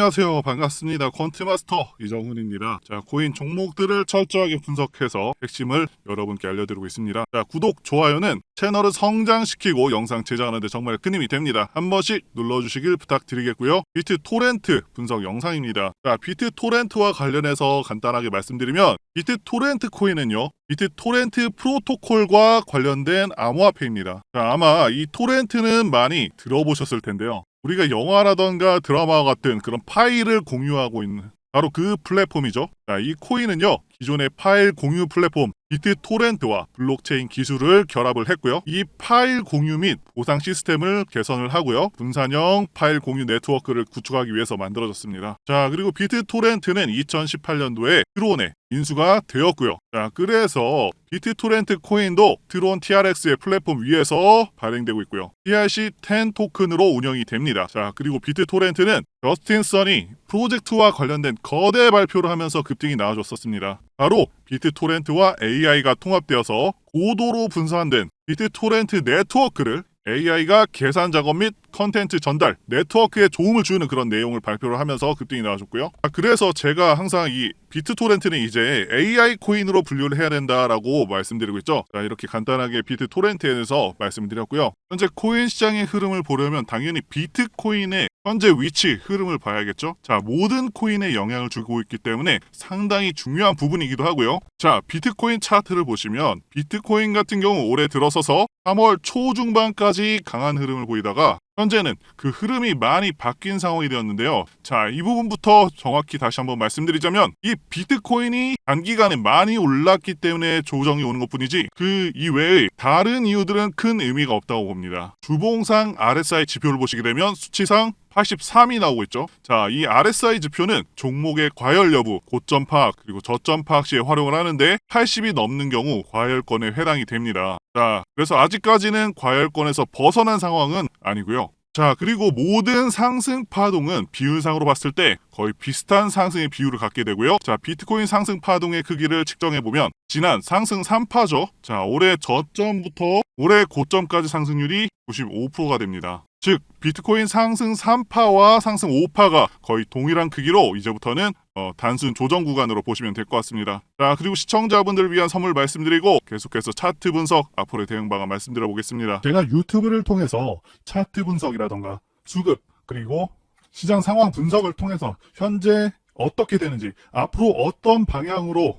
안녕하세요. 반갑습니다. 퀀트마스터 이정훈입니다. 자, 코인 종목들을 철저하게 분석해서 핵심을 여러분께 알려드리고 있습니다. 자, 구독, 좋아요는 채널을 성장시키고 영상 제작하는데 정말 큰 힘이 됩니다. 한 번씩 눌러주시길 부탁드리겠고요. 비트 토렌트 분석 영상입니다. 자, 비트 토렌트와 관련해서 간단하게 말씀드리면 비트 토렌트 코인은요. 비트 토렌트 프로토콜과 관련된 암호화폐입니다. 자, 아마 이 토렌트는 많이 들어보셨을 텐데요. 우리가 영화라던가 드라마와 같은 그런 파일을 공유하고 있는 바로 그 플랫폼이죠. 자, 이 코인은요. 기존의 파일 공유 플랫폼 비트 토렌트와 블록체인 기술을 결합을 했고요. 이 파일 공유 및 보상 시스템을 개선을 하고요. 분산형 파일 공유 네트워크를 구축하기 위해서 만들어졌습니다. 자, 그리고 비트 토렌트는 2018년도에 트론에 인수가 되었고요. 자, 그래서 비트 토렌트 코인도 트론 TRX의 플랫폼 위에서 발행되고 있고요. TRC10 토큰으로 운영이 됩니다. 자, 그리고 비트 토렌트는 저스틴 선이 프로젝트와 관련된 거대 발표를 하면서 급등이 나와줬었습니다. 바로 비트 토렌트와 AI가 통합되어서 고도로 분산된 비트 토렌트 네트워크를 AI가 계산 작업 및 컨텐츠 전달, 네트워크에 도움을 주는 그런 내용을 발표를 하면서 급등이 나와줬고요. 아, 그래서 제가 항상 이 비트토렌트는 이제 AI 코인으로 분류를 해야 된다라고 말씀드리고 있죠. 자, 이렇게 간단하게 비트 토렌트에 대해서 말씀드렸고요. 현재 코인 시장의 흐름을 보려면 당연히 비트코인의 현재 위치 흐름을 봐야겠죠. 자, 모든 코인에 영향을 주고 있기 때문에 상당히 중요한 부분이기도 하고요. 자, 비트코인 차트를 보시면 비트코인 같은 경우 올해 들어서서 3월 초중반까지 강한 흐름을 보이다가 현재는 그 흐름이 많이 바뀐 상황이 되었는데요. 자, 이 부분부터 정확히 다시 한번 말씀드리자면 이 비트코인이 단기간에 많이 올랐기 때문에 조정이 오는 것뿐이지 그 이외의 다른 이유들은 큰 의미가 없다고 봅니다. 주봉상 RSI 지표를 보시게 되면 수치상 83이 나오고 있죠. 자, 이 RSI 지표는 종목의 과열 여부, 고점 파악, 그리고 저점 파악 시에 활용을 하는데 80이 넘는 경우 과열권에 해당이 됩니다. 자, 그래서 아직까지는 과열권에서 벗어난 상황은 아니고요. 자, 그리고 모든 상승 파동은 비율상으로 봤을 때 거의 비슷한 상승의 비율을 갖게 되고요. 자, 비트코인 상승 파동의 크기를 측정해 보면 지난 상승 3파죠. 자, 올해 저점부터 올해 고점까지 상승률이 95%가 됩니다. 즉 비트코인 상승 3파와 상승 5파가 거의 동일한 크기로 이제부터는 어, 단순 조정 구간으로 보시면 될 것 같습니다. 자 그리고 시청자분들을 위한 선물 말씀드리고 계속해서 차트 분석 앞으로의 대응 방안 말씀드려 보겠습니다. 제가 유튜브를 통해서 차트 분석이라던가 수급 그리고 시장 상황 분석을 통해서 현재 어떻게 되는지 앞으로 어떤 방향으로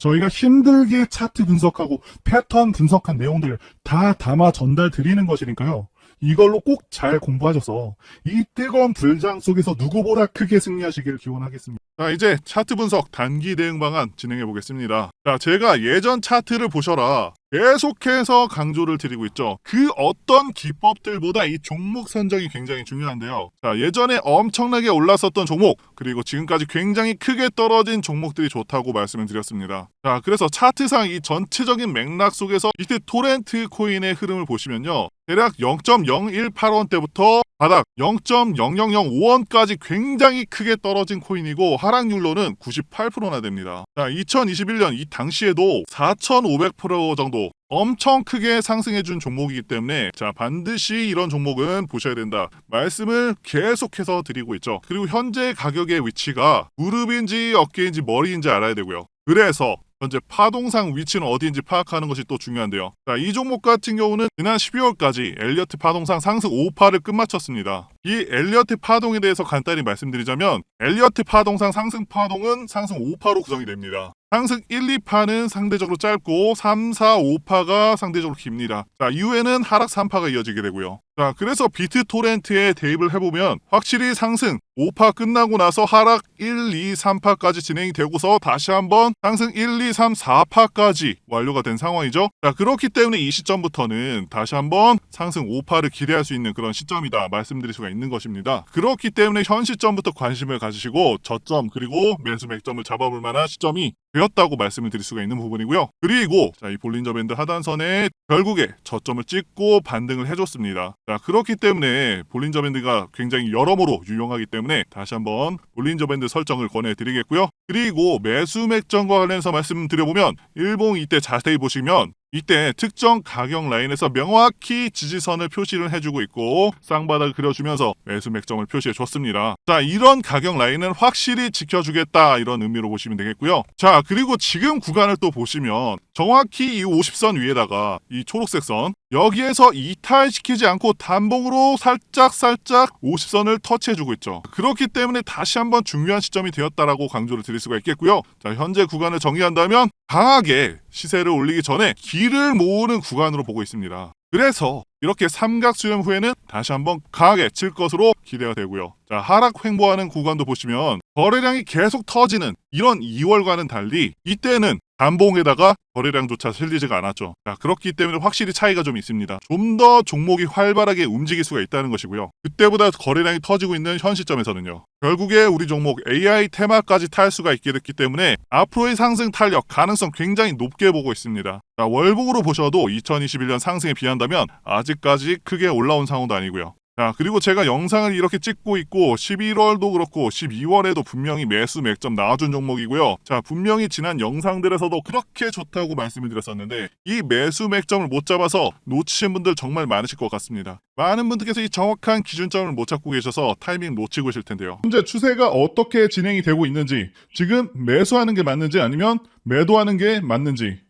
저희가 힘들게 차트 분석하고 패턴 분석한 내용들 다 담아 전달 드리는 것이니까요. 이걸로 꼭 잘 공부하셔서 이 뜨거운 불장 속에서 누구보다 크게 승리하시길 기원하겠습니다. 자, 이제 차트 분석 단기 대응 방안 진행해 보겠습니다. 자, 제가 예전 차트를 보셔라. 계속해서 강조를 드리고 있죠. 그 어떤 기법들보다 이 종목 선정이 굉장히 중요한데요. 자, 예전에 엄청나게 올랐었던 종목, 그리고 지금까지 굉장히 크게 떨어진 종목들이 좋다고 말씀을 드렸습니다. 자, 그래서 차트상 이 전체적인 맥락 속에서 비트 토렌트 코인의 흐름을 보시면요. 대략 0.018원대부터 바닥 0.0005원까지 굉장히 크게 떨어진 코인이고 하락률로는 98%나 됩니다. 자, 2021년 이 당시에도 4,500% 정도 엄청 크게 상승해준 종목이기 때문에 자 반드시 이런 종목은 보셔야 된다 말씀을 계속해서 드리고 있죠. 그리고 현재 가격의 위치가 무릎인지 어깨인지 머리인지 알아야 되고요. 그래서 현재 파동상 위치는 어디인지 파악하는 것이 또 중요한데요. 자, 이 종목 같은 경우는 지난 12월까지 엘리어트 파동상 상승 5파를 끝마쳤습니다. 이 엘리어트 파동에 대해서 간단히 말씀드리자면 엘리어트 파동상 상승 파동은 상승 5파로 구성이 됩니다. 상승 1, 2파는 상대적으로 짧고 3, 4, 5파가 상대적으로 깁니다. 자, 이후에는 하락 3파가 이어지게 되고요. 자, 그래서 비트 토렌트에 대입을 해보면 확실히 상승 5파 끝나고 나서 하락 1, 2, 3파까지 진행이 되고서 다시 한번 상승 1, 2, 3, 4파까지 완료가 된 상황이죠. 자, 그렇기 때문에 이 시점부터는 다시 한번 상승 5파를 기대할 수 있는 그런 시점이다 말씀드릴 수가 있는 것입니다. 그렇기 때문에 현 시점부터 관심을 가지시고 저점 그리고 매수 맥점을 잡아볼 만한 시점이 되었다고 말씀을 드릴 수가 있는 부분이고요. 그리고 자, 이 볼린저 밴드 하단선에 결국에 저점을 찍고 반등을 해줬습니다. 자, 그렇기 때문에 볼린저 밴드가 굉장히 여러모로 유용하기 때문에 다시 한번 볼린저 밴드 설정을 권해드리겠고요. 그리고 매수 맥점과 관련해서 말씀드려보면 일봉 이때 자세히 보시면 이때 특정 가격 라인에서 명확히 지지선을 표시를 해주고 있고 쌍바닥을 그려주면서 매수 맥점을 표시해 줬습니다. 자 이런 가격 라인은 확실히 지켜주겠다 이런 의미로 보시면 되겠고요. 자 그리고 지금 구간을 또 보시면 정확히 이 50선 위에다가 이 초록색 선 여기에서 이탈시키지 않고 단봉으로 살짝 살짝 50선을 터치해주고 있죠. 그렇기 때문에 다시 한번 중요한 시점이 되었다라고 강조를 드릴 수가 있겠고요. 자 현재 구간을 정의한다면 강하게 시세를 올리기 전에 길을 모으는 구간으로 보고 있습니다. 그래서 이렇게 삼각 수렴 후에는 다시 한번 강하게 칠 것으로 기대가 되고요. 자, 하락 횡보하는 구간도 보시면 거래량이 계속 터지는 이런 2월과는 달리 이때는 단봉에다가 거래량조차 실리지가 않았죠. 자, 그렇기 때문에 확실히 차이가 좀 있습니다. 좀 더 종목이 활발하게 움직일 수가 있다는 것이고요. 그때보다 거래량이 터지고 있는 현 시점에서는요. 결국에 우리 종목 AI 테마까지 탈 수가 있게 됐기 때문에 앞으로의 상승 탄력 가능성 굉장히 높게 보고 있습니다. 자, 월봉으로 보셔도 2021년 상승에 비한다면 아직까지 크게 올라온 상황도 아니고요. 자, 그리고 제가 영상을 이렇게 찍고 있고 11월도 그렇고 12월에도 분명히 매수 맥점 나와준 종목이고요. 자, 분명히 지난 영상들에서도 그렇게 좋다고 말씀을 드렸었는데 이 매수 맥점을 못 잡아서 놓치신 분들 정말 많으실 것 같습니다. 많은 분들께서 이 정확한 기준점을 못 찾고 계셔서 타이밍 놓치고 계실 텐데요. 현재 추세가 어떻게 진행이 되고 있는지, 지금 매수하는 게 맞는지 아니면 매도하는 게 맞는지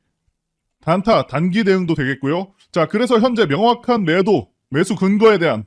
단타, 단기 대응도 되겠고요. 자, 그래서 현재 명확한 매도, 매수 근거에 대한